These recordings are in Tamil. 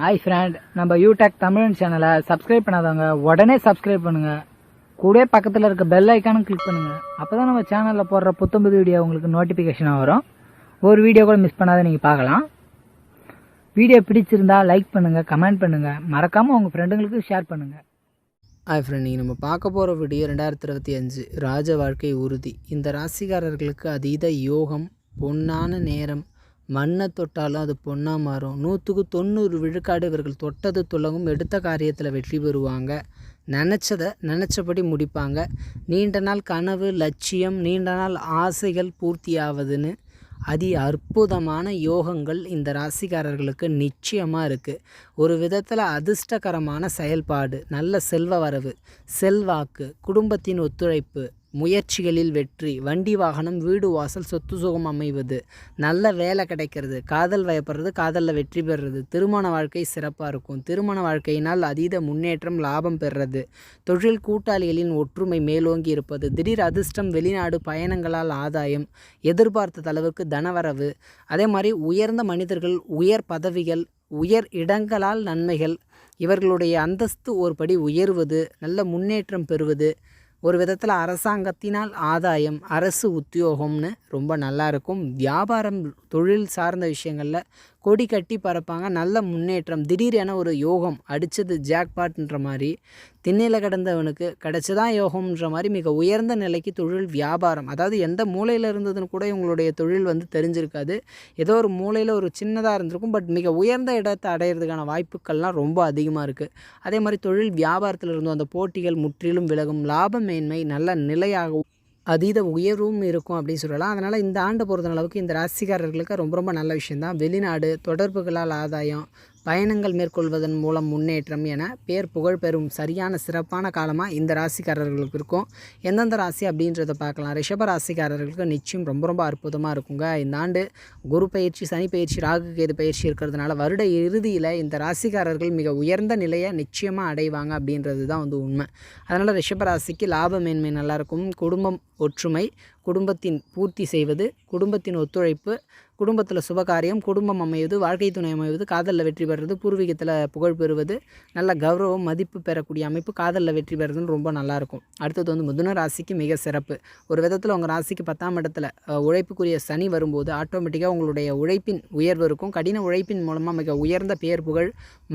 ஹாய் ஃப்ரெண்ட் நம்ம யூடெக் தமிழ் சேனலை சப்ஸ்கிரைப் பண்ணாதவங்க உடனே சப்ஸ்கிரைப் பண்ணுங்க. கூட பக்கத்தில் இருக்க பெல் ஐக்கானும் கிளிக் பண்ணுங்க. அப்பதான் நம்ம சேனலில் போடுற புத்தம்புது வீடியோ உங்களுக்கு நோட்டிஃபிகேஷனாக வரும். ஒரு வீடியோ கூட மிஸ் பண்ணாத நீங்கள் பார்க்கலாம். வீடியோ பிடிச்சிருந்தா லைக் பண்ணுங்கள் கமெண்ட் பண்ணுங்கள் மறக்காமல் உங்கள் ஃப்ரெண்டுங்களுக்கு ஷேர் பண்ணுங்கள் ஹாய் ஃப்ரெண்ட் நீங்கள் நம்ம பார்க்க போகிற வீடியோ ரெண்டாயிரத்தி இருபத்தி அஞ்சு ராஜ வாழ்க்கை உறுதி. இந்த ராசிக்காரர்களுக்கு அதீத யோகம் பொன்னான நேரம் மண்ணை தொட்டாலும் அது பொன்னாக மாறும். நூற்றுக்கு தொண்ணூறு விழுக்காடு இவர்கள் தொட்டது துலங்கும் எடுத்த காரியத்தில் வெற்றி பெறுவாங்க. நினச்சதை நினச்சபடி முடிப்பாங்க. நீண்ட நாள் கனவு லட்சியம் நீண்ட நாள் ஆசைகள் பூர்த்தியாவதுன்னு அதி அற்புதமான யோகங்கள் இந்த ராசிக்காரர்களுக்கு நிச்சயமாக இருக்குது ஒரு விதத்தில் அதிர்ஷ்டகரமான செயல்பாடு நல்ல செல்வ வரவு செல்வாக்கு குடும்பத்தின் ஒத்துழைப்பு முயற்சிகளில் வெற்றி வண்டி வாகனம் வீடு வாசல் சொத்து சுகம் அமைவது நல்ல வேலை கிடைக்கிறது காதல் வயப்படுறது காதலில் வெற்றி பெறுறது திருமண வாழ்க்கை சிறப்பாக இருக்கும். திருமண வாழ்க்கையினால் அதீத முன்னேற்றம் லாபம் பெறுறது. தொழில் கூட்டாளிகளின் ஒற்றுமை மேலோங்கி இருப்பது திடீர் அதிர்ஷ்டம் வெளிநாடு பயணங்களால் ஆதாயம் எதிர்பார்த்த அளவுக்கு தனவரவு. அதே மாதிரி உயர்ந்த மனிதர்கள் உயர் பதவிகள் உயர் இடங்களால் நன்மைகள் இவர்களுடைய அந்தஸ்து ஒரு படி உயர்வது நல்ல முன்னேற்றம் பெறுவது ஒரு விதத்தில் அரசாங்கத்தினால் ஆதாயம் அரசு உத்தியோகம்னு ரொம்ப நல்லா இருக்கும். வியாபாரம் தொழில் சார்ந்த விஷயங்களில் கொடி கட்டி பறப்பாங்க. நல்ல முன்னேற்றம். திடீரென ஒரு யோகம். அடித்தது ஜாக்பாட்ன்ற மாதிரி. திண்ணையில் கிடந்தவனுக்கு கிடச்சதான் யோகம்ன்ற மாதிரி மிக உயர்ந்த நிலைக்கு தொழில் வியாபாரம். அதாவது எந்த மூலையில் இருந்ததுன்னு கூட இவங்களுடைய தொழில் வந்து தெரிஞ்சிருக்காது. ஏதோ ஒரு மூலையில் ஒரு சின்னதாக இருந்திருக்கும். பட் மிக உயர்ந்த இடத்தை அடையிறதுக்கான வாய்ப்புகள்லாம் ரொம்ப அதிகமாக இருக்குது அதே மாதிரி தொழில் வியாபாரத்தில் இருந்தும் அந்த போட்டிகள் முற்றிலும் விலகும். லாபமேன்மை நல்ல நிலையாகவும் அதீத உயர்வும் இருக்கும் அப்படின்னு சொல்லலாம். அதனால் இந்த ஆண்டை பொறுத்த அளவுக்கு இந்த ராசிக்காரர்களுக்கு ரொம்ப ரொம்ப நல்ல விஷயந்தான் வெளிநாடு தொடர்புகளால் ஆதாயம் பயணங்கள் மேற்கொள்வதன் மூலம் முன்னேற்றம் என பேர் புகழ் பெறும் சரியான சிறப்பான காலமாக இந்த ராசிக்காரர்களுக்கு இருக்கும். எந்தெந்த ராசி அப்படின்றத பார்க்கலாம். ரிஷப ராசிக்காரர்களுக்கு நிச்சயம் ரொம்ப ரொம்ப அற்புதமாக இருக்குங்க. இந்த ஆண்டு குரு பயிற்சி சனி பயிற்சி ராகு கேது பயிற்சி இருக்கிறதுனால வருட இறுதியில் இந்த ராசிக்காரர்கள் மிக உயர்ந்த நிலையை நிச்சயமாக அடைவாங்க அப்படின்றது தான் வந்து உண்மை. அதனால் ரிஷப ராசிக்கு லாப மேன்மை நல்லாயிருக்கும் குடும்பம் ஒற்றுமை குடும்பத்தின் பூர்த்தி செய்வது குடும்பத்தின் ஒத்துழைப்பு குடும்பத்தில் சுபகாரியம் குடும்பம் அமைவது வாழ்க்கை துணை அமைவது காதலில் வெற்றி பெறுறது பூர்வீகத்தில் புகழ் பெறுவது நல்ல கௌரவம் மதிப்பு பெறக்கூடிய அமைப்பு காதலில் வெற்றி பெறுறதுன்னு ரொம்ப நல்லாயிருக்கும் அடுத்தது வந்து மிதுன ராசிக்கு மிக சிறப்பு. ஒரு விதத்தில் உங்கள் ராசிக்கு பத்தாம் இடத்துல உழைப்புக்குரிய சனி வரும்போது ஆட்டோமேட்டிக்காக உங்களுடைய உழைப்பின் உயர்வு இருக்கும். கடின உழைப்பின் மூலமாக மிக உயர்ந்த பெயர் புகழ்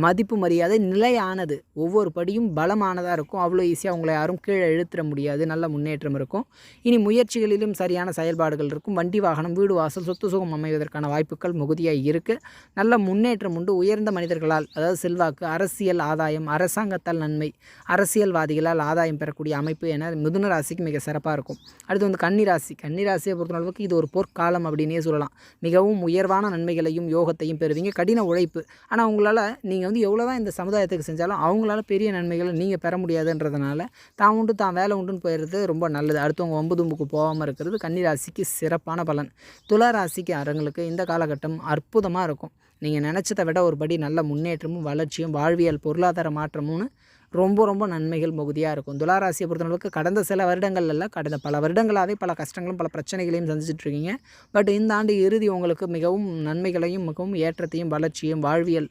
மதிப்பு மரியாதை நிலையானது. ஒவ்வொரு படியும் பலமானதாக இருக்கும். அவ்வளோ ஈஸியாக உங்களை யாரும் கீழே எழுத்துற முடியாது. நல்ல முன்னேற்றம் இருக்கும். இனி முயற்சிகளில் முயற்சிகளிலும் சரியான செயல்பாடுகள் இருக்கும். வண்டி வாகனம் வீடு வாசல் சொத்து சுகம் அமைவதற்கான வாய்ப்புகள் மிகுதியாக இருக்குது நல்ல முன்னேற்றம் உண்டு. உயர்ந்த மனிதர்களால் அதாவது செல்வாக்கு அரசியல் ஆதாயம் அரசாங்கத்தால் நன்மை அரசியல்வாதிகளால் ஆதாயம் பெறக்கூடிய அமைப்பு என மிதுன ராசிக்கு மிக சிறப்பாக இருக்கும். அடுத்து வந்து கன்னிராசி கன்னிராசியை பொறுத்தளவுக்கு இது ஒரு பொற்காலம் அப்படின்னே சொல்லலாம். மிகவும் உயர்வான நன்மைகளையும் யோகத்தையும் பெறுவீங்க. கடின உழைப்பு. ஆனால் உங்களால் நீங்கள் வந்து எவ்வளோ தான் இந்த சமுதாயத்துக்கு செஞ்சாலும் அவங்களால பெரிய நன்மைகளை நீங்கள் பெற முடியாதுன்றதுனால தான் உண்டு தான் வேலை உண்டுன்னு போயிடுறது ரொம்ப நல்லது. அடுத்தவங்க ஒம்பதும்புக்கு போகாமல் இருக்கிறது. கன்னிராசிக்கு சிறப்பான பலன். துளாராசிக்கு அரங்களுக்கு இந்த காலகட்டம் அற்புதமாக இருக்கும். நீங்கள் நினச்சதை விட ஒரு படி நல்ல முன்னேற்றமும் வளர்ச்சியும் வாழ்வியல் பொருளாதார மாற்றமும்னு ரொம்ப ரொம்ப நன்மைகள் மிகுதியாக இருக்கும். துளாராசியை பொறுத்தளவுக்கு கடந்த சில வருடங்கள்ல கடந்த பல வருடங்களாகவே பல கஷ்டங்களும் பல பிரச்சனைகளையும் சந்திச்சிட்டு இருக்கீங்க. பட் இந்த ஆண்டு இறுதி உங்களுக்கு மிகவும் நன்மைகளையும் மிகவும் ஏற்றத்தையும் வளர்ச்சியும் வாழ்வியல்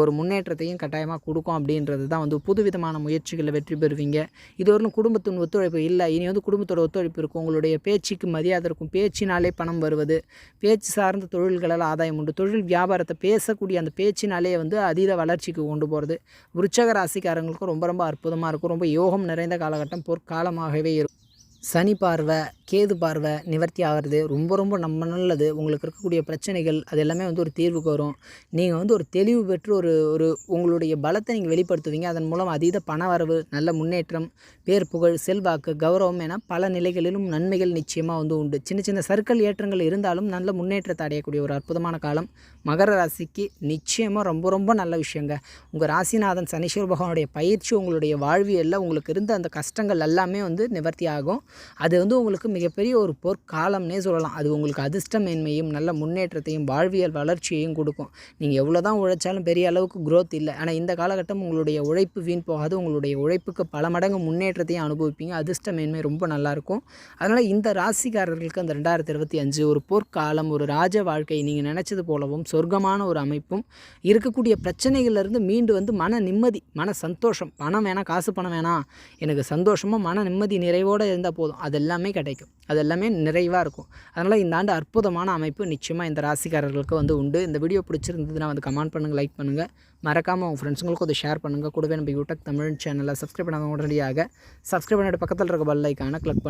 ஒரு முன்னேற்றத்தையும் கட்டாயமாக கொடுக்கும் அப்படின்றது தான் வந்து புதுவிதமான முயற்சிகளில் வெற்றி பெறுவீங்க. இது வரலும் குடும்பத்தின் ஒத்துழைப்பு இல்லை. இனி வந்து குடும்பத்தோட ஒத்துழைப்பு இருக்கும். உங்களுடைய பேச்சுக்கு மரியாதை இருக்கும். பேச்சினாலே பணம் வருவது. பேச்சு சார்ந்த தொழில்களால் ஆதாயம் உண்டு. தொழில் வியாபாரத்தை பேசக்கூடிய அந்த பேச்சினாலே வந்து அதீத வளர்ச்சிக்கு கொண்டு போகிறது விருச்சக ராசிக்காரங்களுக்கும் ரொம்ப ரொம்ப அற்புதமாக இருக்கும். ரொம்ப யோகம் நிறைந்த காலகட்டம் பொற்காலமாகவே இருக்கும். சனி பார்வை கேது பார்வை நிவர்த்தி ஆகிறது ரொம்ப ரொம்ப நம்ம நல்லது. உங்களுக்கு இருக்கக்கூடிய பிரச்சனைகள் அது எல்லாமே வந்து ஒரு தீர்வுக்கு வரும். நீங்கள் வந்து ஒரு தெளிவு பெற்று ஒரு ஒரு உங்களுடைய பலத்தை நீங்கள் வெளிப்படுத்துவீங்க. அதன் மூலம் அதீத பண வரவு நல்ல முன்னேற்றம் பேர் புகழ் செல்வாக்கு கௌரவம் என பல நிலைகளிலும் நன்மைகள் நிச்சயமாக வந்து உண்டு. சின்ன சின்ன சர்க்கல் ஏற்றங்கள் இருந்தாலும் நல்ல முன்னேற்றத்தை அடையக்கூடிய ஒரு அற்புதமான காலம். மகர ராசிக்கு நிச்சயமாக ரொம்ப ரொம்ப நல்ல விஷயங்க. உங்கள் ராசிநாதன் சனீஸ்வர பகவானுடைய பயிற்சி உங்களுடைய வாழ்வியலில் உங்களுக்கு இருந்த அந்த கஷ்டங்கள் எல்லாமே வந்து நிவர்த்தி ஆகும். அது வந்து உங்களுக்கு மிகப்பெரிய ஒரு பொற்காலம்னே சொல்லலாம். அது உங்களுக்கு அதிர்ஷ்ட மேன்மையும் நல்ல முன்னேற்றத்தையும் வாழ்வியல் வளர்ச்சியையும் கொடுக்கும். நீங்கள் எவ்வளோ தான் உழைச்சாலும் பெரிய அளவுக்கு க்ரோத் இல்லை. ஆனால் இந்த காலகட்டம் உங்களுடைய உழைப்பு வீண் போகாது. உங்களுடைய உழைப்புக்கு பல மடங்கு முன்னேற்றத்தையும் அனுபவிப்பீங்க. அதிர்ஷ்ட மேன்மை ரொம்ப நல்லாயிருக்கும் அதனால் இந்த ராசிக்காரர்களுக்கு அந்த ரெண்டாயிரத்தி இருபத்தி அஞ்சு ஒரு பொற்காலம் ஒரு ராஜ வாழ்க்கை நீங்கள் நினச்சது போலவும் சொர்க்கமான ஒரு அமைப்பும் இருக்கக்கூடிய பிரச்சனைகள்லேருந்து மீண்டு வந்து மன நிம்மதி மன சந்தோஷம் பணம் வேணாம் காசு பணம் வேணாம். எனக்கு சந்தோஷமாக மன நிம்மதி நிறைவோடு இருந்தால் போதும். அது எல்லாமே கிடைக்கும். அது எல்லாமே நிறைவாக இருக்கும். அதனால் இந்த ஆண்டு அற்புதமான அமைப்பு நிச்சயமாக இந்த ராசிக்காரர்களுக்கு வந்து உண்டு. இந்த வீடியோ பிடிச்சிருந்ததுன்னா வந்து கமெண்ட் பண்ணுங்கள் லைக் பண்ணுங்கள் மறக்காமல் உங்கள் ஃப்ரெண்ட்ஸுங்களுக்கும் அதை ஷேர் பண்ணுங்கள் கூடவே நம்ம யூடியூப் தமிழ் சேனலை சப்ஸ்கிரைப் பண்ணாத உடனடியாக சப்ஸ்கிரைப் பண்ணிட்டு பக்கத்தில் இருக்க பெல் லைக்கான கிளிக் பண்ணுங்கள்